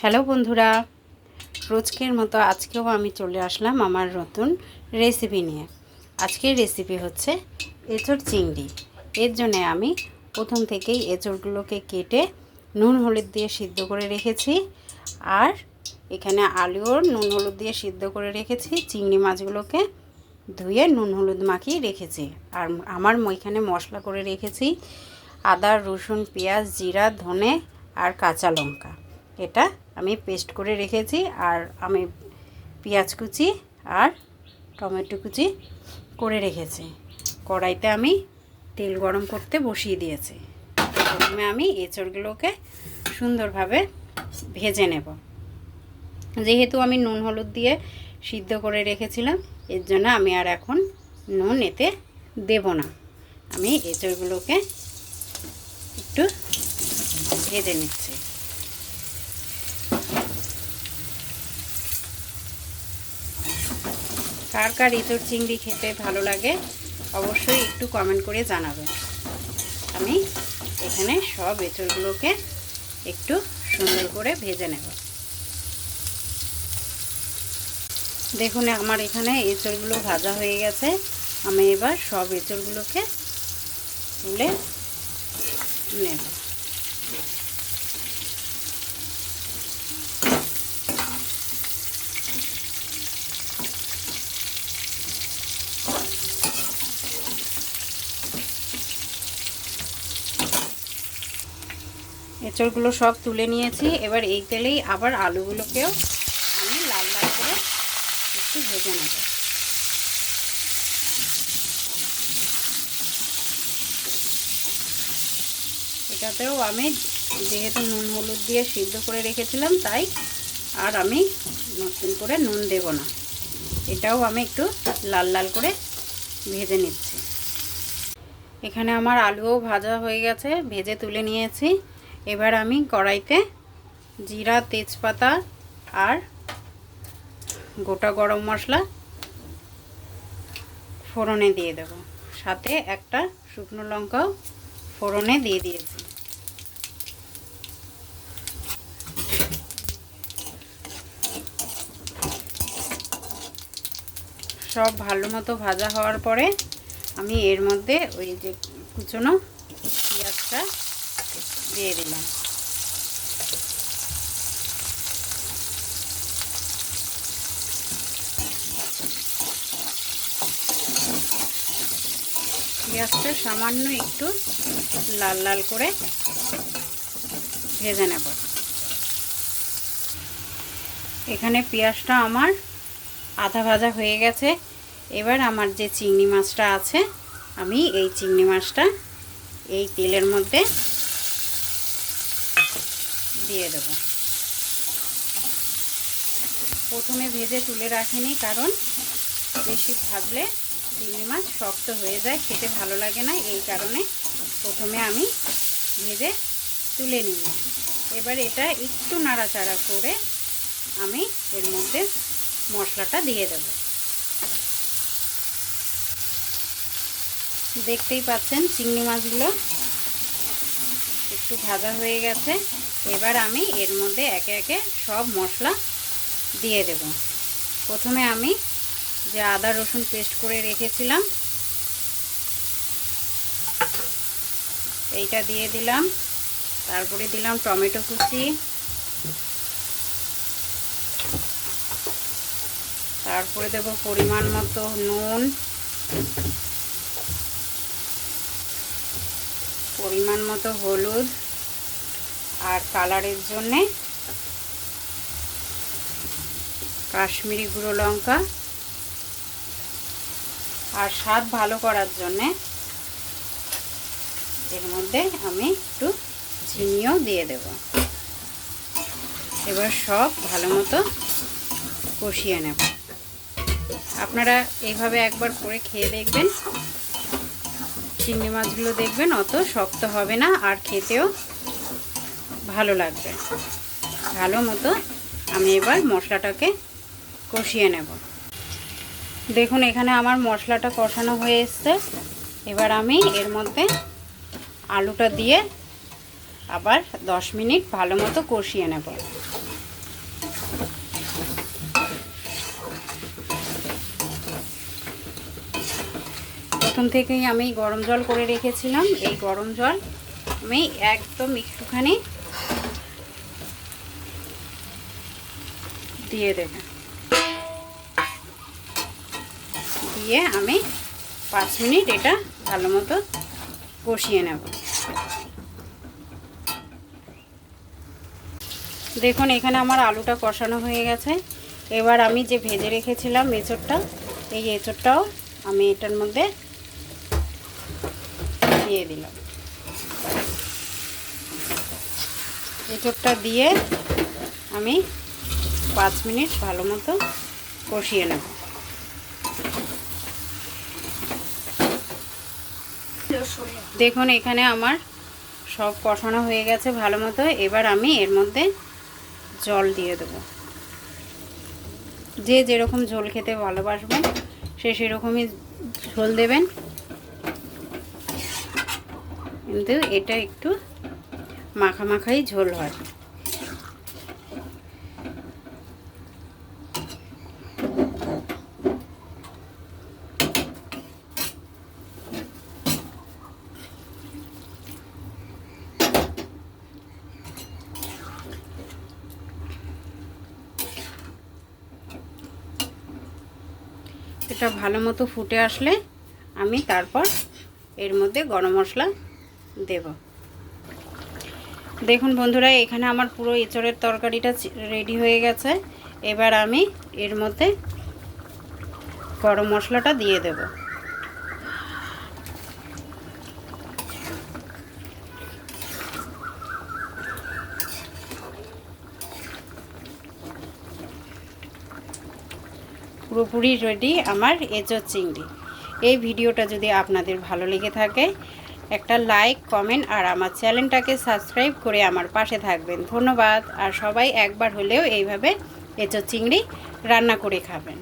Hello বন্ধুরা, রোজকের মতো আজকেও আমি চলে আসলাম আমার নতুন রেসিপি নিয়ে। আজকের রেসিপি হচ্ছে এঁচড় চিংড়ি। এর জন্যে আমি প্রথম থেকেই এঁচড়গুলোকে কেটে নুন হলুদ দিয়ে সিদ্ধ করে রেখেছি, আর এখানে আলুও নুন হলুদ দিয়ে সিদ্ধ করে রেখেছি, চিংড়ি মাছগুলোকে ধুয়ে নুন হলুদ মাখিয়ে রেখেছি, আর আমার এখানে মশলা করে রেখেছি আদা, রসুন, পেঁয়াজ, জিরা, ধনে, আর কাঁচা লঙ্কা। এটা আমি পেস্ট করে রেখেছি, আর আমি পেঁয়াজ কুচি আর টমেটো কুচি করে রেখেছি। কড়াইতে আমি তেল গরম করতে বসিয়ে দিয়েছি। প্রথমে আমি এঁচড়গুলোকে সুন্দরভাবে ভেজে নেব। যেহেতু আমি নুন হলুদ দিয়ে সিদ্ধ করে রেখেছিলাম, এর জন্য আমি আর এখন নুন এতে দেব না। আমি এঁচড়গুলোকে একটু ভেজে নিচ্ছি। কার কার ইঁচড় চিংড়ি খেতে ভালো লাগে অবশ্যই একটু কমেন্ট করে জানাবেন আমি এখানে সব এঁচড়গুলোকে একটু সুন্দর করে ভেজে নেব। দেখুন, আমার এখানে এঁচড়গুলো ভাজা হয়ে গেছে। আমি এবার সব এঁচড়গুলোকে তুলে নেব। এঁচড়গুলো সব তুলে নিয়েছি। এবার এই তেলেই আবার আলুগুলোকেও আমি লাল লাল করে একটু ভেজে নেব। এটাতেও আমি যেহেতু নুন হলুদ দিয়ে সিদ্ধ করে রেখেছিলাম তাই আর আমি নতুন করে নুন দেব না। এটাও আমি একটু লাল লাল করে ভেজে নিচ্ছি। এখানে আমার আলুও ভাজা হয়ে গেছে, ভেজে তুলে নিয়েছি। এবার আমি কড়াইতে জিরা, তেজপাতা আর গোটা গরম মশলা ফোড়নে দিয়ে দেব। সাথে একটা শুকনো লঙ্কাও ফোড়নে দিয়ে দিয়েছি। সব ভালো মতো ভাজা হওয়ার পরে আমি এর মধ্যে ওই যে কুচনো পেঁয়াজটা দিয়ে দিলাম। পেঁয়াজটা সামান্য একটু লাল লাল করে ভেজে নেব। এখানে পেঁয়াজটা আমার আধা ভাজা হয়ে গেছে। এবার আমার যে চিংড়ি মাছটা আছে, আমি এই চিংড়ি মাছটা এই তেলের মধ্যে দিয়ে দেব। প্রথমে ভেজে তুলে রাখিনি, কারণ বেশি ভাজলে চিংড়ি মাছ শক্ত হয়ে যায়, খেতে ভালো লাগে না, এই কারণে প্রথমে আমি ভেজে তুলে নিই। এবার এটা একটু নাড়াচাড়া করে আমি এর মধ্যে মশলাটা দিয়ে দেব। দেখতেই পাচ্ছেন, চিংড়ি মাছগুলো একটু ভাজা হয়ে গেছে। এবার আমি এর মধ্যে একে একে সব মশলা দিয়ে দেব। প্রথমে আমি যে আদা রসুন পেস্ট করে রেখেছিলাম, এইটা দিয়ে দিলাম। তারপরে দিলাম টমেটো কুচি। তারপরে দেব পরিমাণ মতো নুন। পরিমাণ মতো হলুদ আর কালারের জন্যে কাশ্মীরি গুঁড়ো লঙ্কা আর স্বাদ ভালো করার জন্যে এর মধ্যে আমি একটু চিনিও দিয়ে দেব। এবার সব ভালো মতো কষিয়ে নেব। আপনারা এইভাবে একবার করে খেয়ে দেখবেন। চিংড়ি মাছগুলো দেখবেন, অত শক্ত হবে না আর খেতেও ভালো লাগবে। ভালো মতো আমি এবার মশলাটাকে কষিয়ে নেব। দেখুন, এখানে আমার মশলাটা কষানো হয়ে এসছে। এবার আমি এর মধ্যে আলুটা দিয়ে আবার দশ মিনিট ভালো মতো কষিয়ে নেব। প্রথম থেকেই আমি গরম জল করে রেখেছিলাম। এই গরম জল আমি একদম একটুখানি দিয়ে দেবেন দিয়ে আমি পাঁচ মিনিট এটা ভালো মতো কষিয়ে নেব। দেখুন, এখানে আমার আলুটা কষানো হয়ে গেছে। এবার আমি যে ভেজে রেখেছিলাম এঁচড়টা, এই এঁচড়টাও আমি এটার মধ্যে দিয়ে দিলাম এঁচড়টা দিয়ে আমি পাঁচ মিনিট ভালো মতো কষিয়ে নেব। দেখুন, এখানে আমার সব কষানো হয়ে গেছে ভালো মতো। এবার আমি এর মধ্যে জল দিয়ে দেব। যে যেরকম ঝোল খেতে ভালোবাসবেন, সে সেরকমই ঝোল দেবেন। কিন্তু এটা একটু মাখা মাখাই ঝোল হয়। এটা ভালো মতো ফুটে আসলে আমি তারপর এর মধ্যে গরম মশলা দেব। দেখুন বন্ধুরা, এখানে আমার পুরো এঁচড়ের তরকারিটা রেডি হয়ে গেছে। এবার আমি এর মধ্যে গরম মশলাটা দিয়ে দেব। পুরোপুরি রেডি আমার এঁচড় চিংড়ি। এই ভিডিওটা যদি আপনাদের ভালো লেগে থাকে একটা লাইক, কমেন্ট আর আমার চ্যানেলটাকে সাবস্ক্রাইব করে আমার পাশে থাকবেন। ধন্যবাদ। আর সবাই একবার হলেও এইভাবে এঁচো চিংড়ি রান্না করে খাবেন।